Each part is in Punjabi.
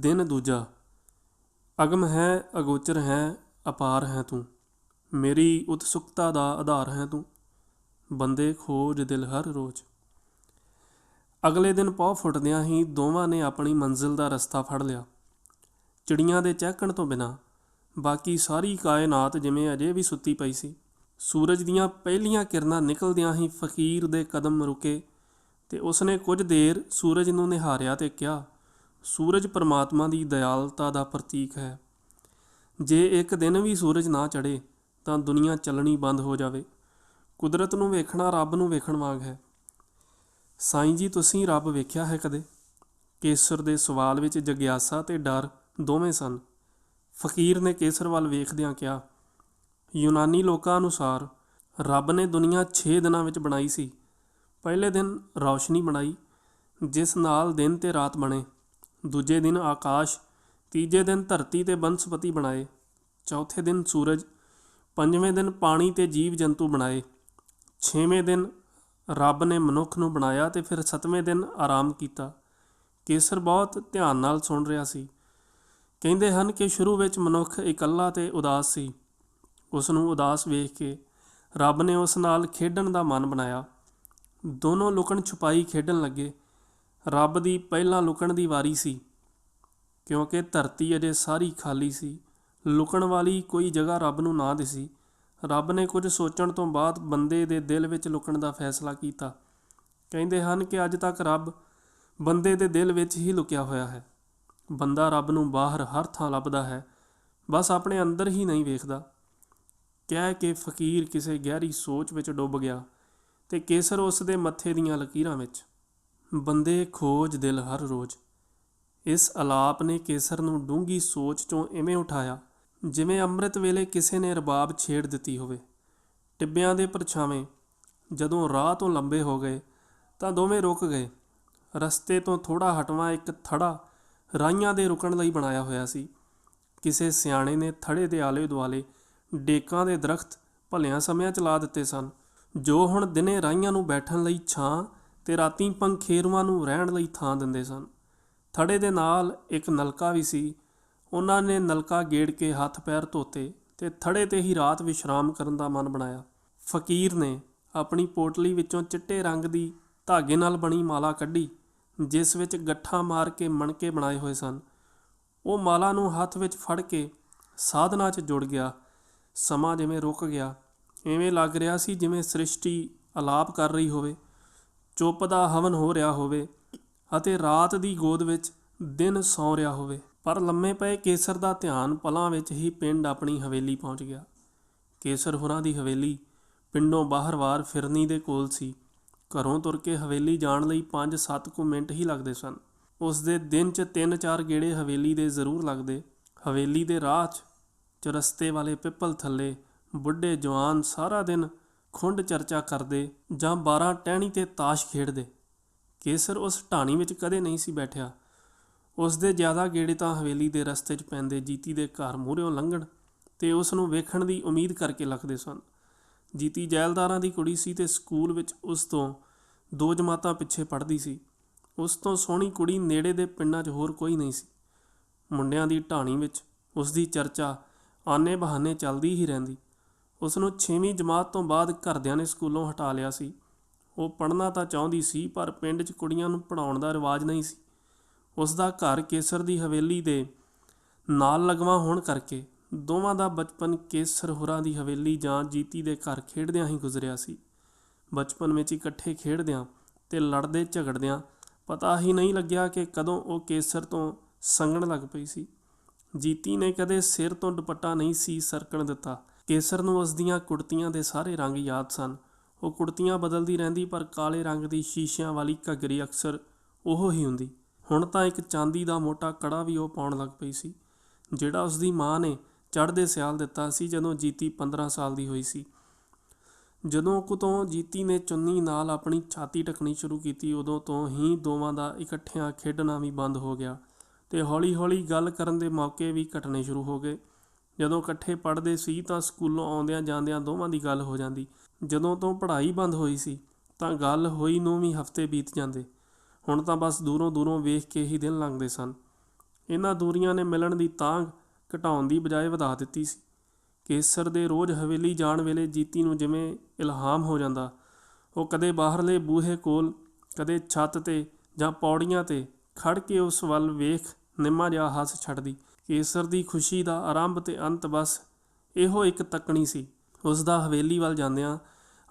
ਦਿਨ ਦੂਜਾ, ਅਗਮ ਹੈ, ਅਗੋਚਰ ਹੈ, ਅਪਾਰ ਹੈ ਤੂੰ, ਮੇਰੀ ਉਤਸੁਕਤਾ ਦਾ ਆਧਾਰ ਹੈ ਤੂੰ, ਬੰਦੇ ਖੋਜ ਦਿਲ ਹਰ ਰੋਜ਼। ਅਗਲੇ ਦਿਨ ਪੌ ਫੁੱਟਦਿਆਂ ਹੀ ਦੋਵਾਂ ਨੇ ਆਪਣੀ ਮੰਜ਼ਿਲ ਦਾ ਰਸਤਾ ਫੜ ਲਿਆ। ਚਿੜੀਆਂ ਦੇ ਚਹਿਕਣ ਤੋਂ ਬਿਨਾ, ਬਾਕੀ ਸਾਰੀ ਕਾਇਨਾਤ ਜਿਵੇਂ ਅਜੇ ਵੀ ਸੁੱਤੀ ਪਈ ਸੀ। ਸੂਰਜ ਦੀਆਂ ਪਹਿਲੀਆਂ ਕਿਰਨਾਂ ਨਿਕਲਦਿਆਂ ਹੀ ਫਕੀਰ ਦੇ ਕਦਮ ਰੁਕੇ ਤੇ ਉਸਨੇ ਕੁਝ ਦੇਰ ਸੂਰਜ ਨੂੰ ਨਿਹਾਰਿਆ ਤੇ ਕਿਹਾ ਸੂਰਜ ਪਰਮਾਤਮਾ ਦੀ ਦਇਆਲਤਾ ਦਾ ਪ੍ਰਤੀਕ ਹੈ। ਜੇ ਇੱਕ ਦਿਨ ਵੀ ਸੂਰਜ ਨਾ ਚੜ੍ਹੇ, ਤਾਂ ਦੁਨੀਆ ਚੱਲਣੀ ਬੰਦ ਹੋ ਜਾਵੇ। ਕੁਦਰਤ ਨੂੰ ਵੇਖਣਾ ਰੱਬ ਨੂੰ ਵੇਖਣ ਵਾਂਗ ਹੈ। ਸਾਈਂ ਜੀ, ਤੁਸੀਂ ਰੱਬ ਵੇਖਿਆ ਹੈ ਕਦੇ? ਕੇਸਰ ਦੇ ਸਵਾਲ ਵਿੱਚ ਜਗਿਆਸਾ ਤੇ ਡਰ ਦੋਵੇਂ ਸਨ। ਫਕੀਰ ਨੇ ਕੇਸਰ ਵੱਲ ਵੇਖਦਿਆਂ ਕਿਹਾ, ਯੂਨਾਨੀ ਲੋਕਾਂ ਅਨੁਸਾਰ ਰੱਬ ਨੇ ਦੁਨੀਆ 6 ਦਿਨਾਂ ਵਿੱਚ ਬਣਾਈ ਸੀ। ਪਹਿਲੇ ਦਿਨ ਰੌਸ਼ਨੀ ਬਣਾਈ, ਜਿਸ ਨਾਲ ਦਿਨ ਤੇ ਰਾਤ ਬਣੇ। ਦੂਜੇ ਦਿਨ ਆਕਾਸ਼, ਤੀਜੇ ਦਿਨ ਧਰਤੀ ਤੇ ਬਨਸਪਤੀ ਬਣਾਏ, ਚੌਥੇ ਦਿਨ ਸੂਰਜ, ਪੰਜਵੇਂ ਦਿਨ ਪਾਣੀ ਤੇ ਜੀਵ ਜੰਤੂ ਬਣਾਏ, ਛੇਵੇਂ ਦਿਨ ਰੱਬ ਨੇ ਮਨੁੱਖ ਨੂੰ ਬਣਾਇਆ ਤੇ ਫਿਰ ਸੱਤਵੇਂ ਦਿਨ ਆਰਾਮ ਕੀਤਾ। ਕੇਸਰ ਬਹੁਤ ਧਿਆਨ ਨਾਲ ਸੁਣ ਰਿਹਾ ਸੀ। ਕਹਿੰਦੇ ਹਨ ਕਿ ਸ਼ੁਰੂ ਵਿੱਚ ਮਨੁੱਖ ਇਕੱਲਾ ਤੇ ਉਦਾਸ ਸੀ। ਉਸ ਨੂੰ ਉਦਾਸ ਵੇਖ ਕੇ ਰੱਬ ਨੇ ਉਸ ਨਾਲ ਖੇਡਣ ਦਾ ਮਨ ਬਣਾਇਆ। ਦੋਨੋਂ ਲੁਕਣ ਛੁਪਾਈ ਖੇਡਣ ਲੱਗੇ। ਰੱਬ ਦੀ ਪਹਿਲਾਂ ਲੁਕਣ ਦੀ ਵਾਰੀ ਸੀ, ਕਿਉਂਕਿ ਧਰਤੀ ਅਜੇ ਸਾਰੀ ਖਾਲੀ ਸੀ। ਲੁਕਣ ਵਾਲੀ ਕੋਈ ਜਗ੍ਹਾ ਰੱਬ ਨੂੰ ਨਾ ਦਿਸੀ। ਰੱਬ ਨੇ ਕੁਝ ਸੋਚਣ ਤੋਂ ਬਾਅਦ ਬੰਦੇ ਦੇ ਦਿਲ ਵਿੱਚ ਲੁਕਣ ਦਾ ਫੈਸਲਾ ਕੀਤਾ। ਕਹਿੰਦੇ ਹਨ ਕਿ ਅੱਜ ਤੱਕ ਰੱਬ ਬੰਦੇ ਦੇ ਦਿਲ ਵਿੱਚ ਹੀ ਲੁਕਿਆ ਹੋਇਆ ਹੈ। ਬੰਦਾ ਰੱਬ ਨੂੰ ਬਾਹਰ ਹਰ ਥਾਂ ਲੱਭਦਾ ਹੈ, ਬਸ ਆਪਣੇ ਅੰਦਰ ਹੀ ਨਹੀਂ ਵੇਖਦਾ। ਕਹਿ ਕੇ ਫਕੀਰ ਕਿਸੇ ਗਹਿਰੀ ਸੋਚ ਵਿੱਚ ਡੁੱਬ ਗਿਆ ਤੇ ਕੇਸਰ ਉਸ ਦੇ ਮੱਥੇ ਦੀਆਂ ਲਕੀਰਾਂ ਵਿੱਚ। ਬੰਦੇ ਖੋਜ ਦਿਲ ਹਰ ਰੋਜ਼। ਇਸ ਆਲਾਪ ਨੇ ਕੇਸਰ ਨੂੰ ਡੂੰਗੀ ਸੋਚ ਚੋਂ ਇਵੇਂ ਉਠਾਇਆ, ਜਿਵੇਂ ਅੰਮ੍ਰਿਤ ਵੇਲੇ ਕਿਸੇ ਨੇ ਰਬਾਬ ਛੇੜ ਦਿੱਤੀ ਹੋਵੇ। ਟਿੱਬਿਆਂ ਦੇ ਪਰਛਾਵੇਂ ਜਦੋਂ ਰਾਹ ਤੋਂ ਲੰਬੇ ਹੋ ਗਏ ਤਾਂ ਦੋਵੇਂ ਰੁਕ ਗਏ। ਰਸਤੇ ਤੋਂ ਥੋੜਾ ਹਟਵਾ ਇੱਕ ਥੜਾ ਰਾਈਆਂ ਦੇ ਰੁਕਣ ਲਈ ਬਣਾਇਆ ਹੋਇਆ ਸੀ। ਕਿਸੇ ਸਿਆਣੇ ਨੇ ਥੜੇ ਦੇ ਆਲੇ ਦੁਆਲੇ ਡੇਕਾਂ ਦੇ ਦਰਖਤ ਭਲਿਆਂ ਸਮਿਆਂ ਚਲਾ ਦਿੱਤੇ ਸਨ। ਜੋ ਹੁਣ ਦਿਨੇ ਰਾਈਆਂ ਨੂੰ ਬੈਠਣ ਲਈ ਛਾਂ ਤੇ ਰਾਤੀ ਪੰਖੇਰੂਆਂ ਨੂੰ ਰਹਿਣ ਲਈ ਥਾਂ ਦਿੰਦੇ ਸਨ। ਥੜੇ ਦੇ ਨਾਲ ਇੱਕ ਨਲਕਾ ਵੀ ਸੀ। ਉਹਨਾਂ ਨੇ ਨਲਕਾ ਗੇੜ ਕੇ ਹੱਥ ਪੈਰ ਧੋਤੇ ਤੇ ਥੜੇ ਤੇ ਹੀ ਰਾਤ ਵਿਸ਼ਰਾਮ ਕਰਨ ਦਾ ਮਨ ਬਣਾਇਆ। ਫਕੀਰ ਨੇ ਆਪਣੀ ਪੋਟਲੀ ਵਿੱਚੋਂ ਚਿੱਟੇ ਰੰਗ ਦੀ ਧਾਗੇ ਨਾਲ ਬਣੀ ਮਾਲਾ ਕੱਢੀ, ਜਿਸ ਵਿੱਚ ਗੱਠਾਂ ਮਾਰ ਕੇ ਮਣਕੇ ਬਣਾਏ ਹੋਏ ਸਨ। ਉਹ ਮਾਲਾ ਨੂੰ ਹੱਥ ਵਿੱਚ ਫੜ ਕੇ ਸਾਧਨਾ 'ਚ ਜੁੜ ਗਿਆ। ਸਮਾਂ ਜਿਵੇਂ ਰੁਕ ਗਿਆ ਐਵੇਂ ਲੱਗ ਰਿਹਾ ਸੀ ਜਿਵੇਂ ਸ੍ਰਿਸ਼ਟੀ ਆਲਾਪ ਕਰ ਰਹੀ ਹੋਵੇ। ਚੁੱਪ ਦਾ ਹਵਨ ਹੋ ਰਿਹਾ ਹੋਵੇ ਅਤੇ ਰਾਤ ਦੀ ਗੋਦ ਵਿੱਚ ਦਿਨ ਸੌ ਰਿਹਾ ਹੋਵੇ। ਪਰ ਲੰਮੇ ਪਏ ਕੇਸਰ ਦਾ ਧਿਆਨ ਪਲਾਂ ਵਿੱਚ ਹੀ ਪਿੰਡ ਆਪਣੀ ਹਵੇਲੀ ਪਹੁੰਚ ਗਿਆ। ਕੇਸਰ ਹੁਰਾਂ ਦੀ ਹਵੇਲੀ ਪਿੰਡੋਂ ਬਾਹਰਵਾਰ ਫਿਰਨੀ ਦੇ ਕੋਲ ਸੀ। ਘਰੋਂ ਤੁਰ ਕੇ ਹਵੇਲੀ ਜਾਣ ਲਈ 5-7 ਕੁ ਮਿੰਟ ਹੀ ਲੱਗਦੇ ਸਨ। ਉਸ ਦੇ ਦਿਨ 'ਚ 3-4 ਗੇੜੇ ਹਵੇਲੀ ਦੇ ਜ਼ਰੂਰ ਲੱਗਦੇ। ਹਵੇਲੀ ਦੇ ਰਾਹ 'ਚ ਚਰਸਤੇ ਵਾਲੇ ਪਿੱਪਲ ਥੱਲੇ ਬੁੱਢੇ ਜਵਾਨ ਸਾਰਾ ਦਿਨ ਖੁੰਡ ਚਰਚਾ ਕਰਦੇ ਜਾਂ 12 ਟਹਿਣੀ ਤੇ ਤਾਸ਼ ਖੇਡਦੇ। ਕੇਸਰ ਉਸ ਢਾਣੀ ਵਿੱਚ ਕਦੇ ਨਹੀਂ ਸੀ ਬੈਠਿਆ। ਉਸ ਦੇ ਜ਼ਿਆਦਾ ਗੇੜੇ ਤਾਂ ਹਵੇਲੀ ਦੇ ਰਸਤੇ 'ਚ ਪੈਂਦੇ ਜੀਤੀ ਦੇ ਘਰ ਮੂਹਰਿਓਂ ਲੰਘਣ ਤੇ ਉਸ ਨੂੰ ਵੇਖਣ ਦੀ ਉਮੀਦ ਕਰਕੇ ਲੱਗਦੇ ਸਨ। ਜੀਤੀ ਜੈਲਦਾਰਾਂ ਦੀ ਕੁੜੀ ਸੀ ਤੇ ਸਕੂਲ ਵਿੱਚ ਉਸ ਤੋਂ ਦੋ ਜਮਾਤਾਂ ਪਿੱਛੇ ਪੜ੍ਹਦੀ ਸੀ। ਉਸ ਤੋਂ ਸੋਹਣੀ ਕੁੜੀ ਨੇੜੇ ਦੇ ਪਿੰਡਾਂ 'ਚ ਹੋਰ ਕੋਈ ਨਹੀਂ ਸੀ। ਮੁੰਡਿਆਂ ਦੀ ਢਾਣੀ ਵਿੱਚ ਉਸ ਦੀ ਚਰਚਾ ਆਨੇ ਬਹਾਨੇ ਚੱਲਦੀ ਹੀ ਰਹਿੰਦੀ। ਉਸ ਨੂੰ 6ਵੀਂ ਜਮਾਤ ਤੋਂ ਬਾਅਦ ਘਰਦਿਆਂ ਨੇ ਸਕੂਲੋਂ ਹਟਾ ਲਿਆ ਸੀ। ਉਹ ਪੜ੍ਹਨਾ ਤਾਂ ਚਾਹੁੰਦੀ ਸੀ, ਪਰ ਪਿੰਡ 'ਚ ਕੁੜੀਆਂ ਨੂੰ ਪੜਾਉਣ ਦਾ ਰਿਵਾਜ ਨਹੀਂ ਸੀ। ਉਸ ਦਾ ਘਰ ਕੇਸਰ ਦੀ ਹਵੇਲੀ ਦੇ ਨਾਲ ਲਗਵਾ ਹੋਣ ਕਰਕੇ ਦੋਵਾਂ ਦਾ ਬਚਪਨ ਕੇਸਰ ਹੁਰਾਂ ਦੀ ਹਵੇਲੀ ਜਾਂ ਜੀਤੀ ਦੇ ਘਰ ਖੇਡਦਿਆਂ ਹੀ ਗੁਜ਼ਰਿਆ ਸੀ। ਬਚਪਨ ਵਿੱਚ ਇਕੱਠੇ ਖੇਡਦਿਆਂ ਤੇ ਲੜਦੇ ਝਗੜਦਿਆਂ ਪਤਾ ਹੀ ਨਹੀਂ ਲੱਗਿਆ ਕਿ ਕਦੋਂ ਉਹ ਕੇਸਰ ਤੋਂ ਸੰਗਣ ਲੱਗ ਪਈ ਸੀ। ਜੀਤੀ ਨੇ ਕਦੇ ਸਿਰ ਤੋਂ ਦੁਪੱਟਾ ਨਹੀਂ ਸੀ ਸਰਕਣ ਦਿੱਤਾ। ਕੇਸਰ ਨੂੰ ਉਸ ਦੀਆਂ ਕੁੜਤੀਆਂ ਦੇ ਸਾਰੇ ਰੰਗ ਯਾਦ ਸਨ। ਉਹ ਕੁੜਤੀਆਂ ਬਦਲਦੀ ਰਹਿੰਦੀ, ਪਰ ਕਾਲੇ ਰੰਗ ਦੀ ਸ਼ੀਸ਼ਿਆਂ ਵਾਲੀ ਘੱਗਰੀ ਅਕਸਰ ਉਹ ਹੀ ਹੁੰਦੀ। ਹੁਣ ਤਾਂ ਇੱਕ ਚਾਂਦੀ ਦਾ ਮੋਟਾ ਕੜਾ ਵੀ ਉਹ ਪਾਉਣ ਲੱਗ ਪਈ ਸੀ, ਜਿਹੜਾ ਉਸ ਦੀ ਮਾਂ ਨੇ ਚੜ੍ਹਦੇ ਸਿਆਲ ਦਿੱਤਾ ਸੀ ਜਦੋਂ ਜੀਤੀ 15 ਸਾਲ ਦੀ ਹੋਈ ਸੀ। ਜਦੋਂ ਕੁਤੋਂ ਜੀਤੀ ਨੇ ਚੁੰਨੀ ਨਾਲ ਆਪਣੀ ਛਾਤੀ ਟਕਣੀ ਸ਼ੁਰੂ ਕੀਤੀ, ਉਦੋਂ ਤੋਂ ਹੀ ਦੋਵਾਂ ਦਾ ਇਕੱਠਿਆਂ ਖੇਡਣਾ ਵੀ ਬੰਦ ਹੋ ਗਿਆ ਤੇ ਹੌਲੀ-ਹੌਲੀ ਗੱਲ ਕਰਨ ਦੇ ਮੌਕੇ ਵੀ ਘਟਣੇ ਸ਼ੁਰੂ ਹੋ ਗਏ। ਜਦੋਂ ਇਕੱਠੇ ਪੜ੍ਹਦੇ ਸੀ ਤਾਂ ਸਕੂਲੋਂ ਆਉਂਦਿਆਂ ਜਾਂਦਿਆਂ ਦੋਵਾਂ ਦੀ ਗੱਲ ਹੋ ਜਾਂਦੀ। ਜਦੋਂ ਤੋਂ ਪੜ੍ਹਾਈ ਬੰਦ ਹੋਈ ਸੀ, ਤਾਂ ਗੱਲ ਹੋਈ ਨੂੰ ਵੀ ਹਫ਼ਤੇ ਬੀਤ ਜਾਂਦੇ। ਹੁਣ ਤਾਂ ਬਸ ਦੂਰੋਂ ਦੂਰੋਂ ਵੇਖ ਕੇ ਹੀ ਦਿਨ ਲੰਘਦੇ ਸਨ। ਇਹਨਾਂ ਦੂਰੀਆਂ ਨੇ ਮਿਲਣ ਦੀ ਤਾਂਘ ਘਟਾਉਣ ਦੀ ਬਜਾਏ ਵਧਾ ਦਿੱਤੀ ਸੀ। ਕੇਸਰ ਦੇ ਰੋਜ਼ ਹਵੇਲੀ ਜਾਣ ਵੇਲੇ ਜੀਤੀ ਨੂੰ ਜਿਵੇਂ ਇਲਹਾਮ ਹੋ ਜਾਂਦਾ। ਉਹ ਕਦੇ ਬਾਹਰਲੇ ਬੂਹੇ ਕੋਲ, ਕਦੇ ਛੱਤ ਤੇ ਜਾਂ ਪੌੜੀਆਂ ਤੇ ਖੜ ਕੇ ਉਸ ਵੱਲ ਵੇਖ ਨਿੰਮਾ ਜਿਹਾ ਹੱਸ ਛੱਡਦੀ। ਕੇਸਰ ਦੀ ਖੁਸ਼ੀ ਦਾ ਆਰੰਭ ਤੇ ਅੰਤ ਬਸ ਇਹੋ ਇੱਕ ਤੱਕਣੀ ਸੀ। ਉਸ ਦਾ ਹਵੇਲੀ ਵੱਲ ਜਾਂਦਿਆਂ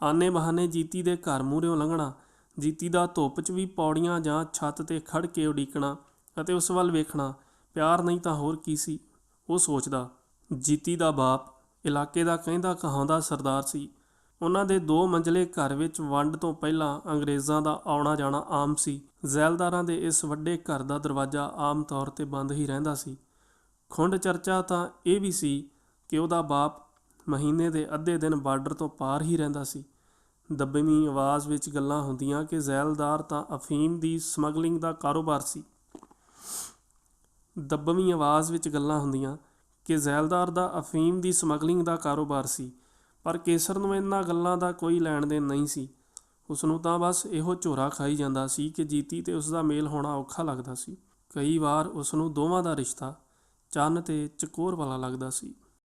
ਆਨੇ ਬਹਾਨੇ ਜੀਤੀ ਦੇ ਘਰ ਮੂਹਰਿਓਂ ਲੰਘਣਾ, ਜੀਤੀ ਦਾ ਧੁੱਪ 'ਚ ਵੀ ਪੌੜੀਆਂ ਜਾਂ ਛੱਤ ਤੇ ਖੜ ਕੇ ਉਡੀਕਣਾ ਅਤੇ ਉਸ ਵੱਲ ਵੇਖਣਾ, ਪਿਆਰ ਨਹੀਂ ਤਾਂ ਹੋਰ ਕੀ ਸੀ? ਉਹ ਸੋਚਦਾ, ਜੀਤੀ ਦਾ ਬਾਪ ਇਲਾਕੇ ਦਾ ਕਹਿੰਦਾ ਕਹਾਉਂਦਾ ਸਰਦਾਰ ਸੀ। ਉਹਨਾਂ ਦੇ ਦੋ ਮੰਜ਼ਲੇ ਘਰ ਵਿੱਚ ਵੰਡ ਤੋਂ ਪਹਿਲਾਂ ਅੰਗਰੇਜ਼ਾਂ ਦਾ ਆਉਣਾ ਜਾਣਾ ਆਮ ਸੀ। ਜ਼ੈਲਦਾਰਾਂ ਦੇ ਇਸ ਵੱਡੇ ਘਰ ਦਾ ਦਰਵਾਜ਼ਾ ਆਮ ਤੌਰ ਤੇ ਬੰਦ ਹੀ ਰਹਿੰਦਾ ਸੀ। ਖੁੰਡ ਚਰਚਾ ਤਾਂ ਇਹ ਵੀ ਸੀ ਕਿ ਉਹਦਾ ਬਾਪ ਮਹੀਨੇ ਦੇ ਅੱਧੇ ਦਿਨ ਬਾਰਡਰ ਤੋਂ ਪਾਰ ਹੀ ਰਹਿੰਦਾ ਸੀ। ਦੱਬਵੀਂ ਆਵਾਜ਼ ਵਿੱਚ ਗੱਲਾਂ ਹੁੰਦੀਆਂ ਕਿ ਜ਼ੈਲਦਾਰ ਤਾਂ ਅਫੀਮ ਦੀ ਸਮਗਲਿੰਗ ਦਾ ਕਾਰੋਬਾਰ ਸੀ। ਦੱਬਵੀਂ ਆਵਾਜ਼ ਵਿੱਚ ਗੱਲਾਂ ਹੁੰਦੀਆਂ ਕਿ ਜ਼ੈਲਦਾਰ ਦਾ ਅਫੀਮ ਦੀ ਸਮਗਲਿੰਗ ਦਾ ਕਾਰੋਬਾਰ ਸੀ, ਪਰ ਕੇਸਰ ਨੂੰ ਇਹਨਾਂ ਗੱਲਾਂ ਦਾ ਕੋਈ ਲੈਣ ਦੇਣ ਨਹੀਂ ਸੀ। ਉਸ ਨੂੰ ਤਾਂ ਬਸ ਇਹੋ ਝੋਰਾ ਖਾਈ ਜਾਂਦਾ ਸੀ ਕਿ ਜੀਤੀ ਤੇ ਉਸ ਦਾ ਮੇਲ ਹੋਣਾ ਔਖਾ ਲੱਗਦਾ ਸੀ। ਕਈ ਵਾਰ ਉਸ ਨੂੰ ਦੋਵਾਂ ਦਾ ਰਿਸ਼ਤਾ ਚੰਨ ਤੇ ਚਕੋਰ ਵਾਲਾ ਲੱਗਦਾ ਸੀ।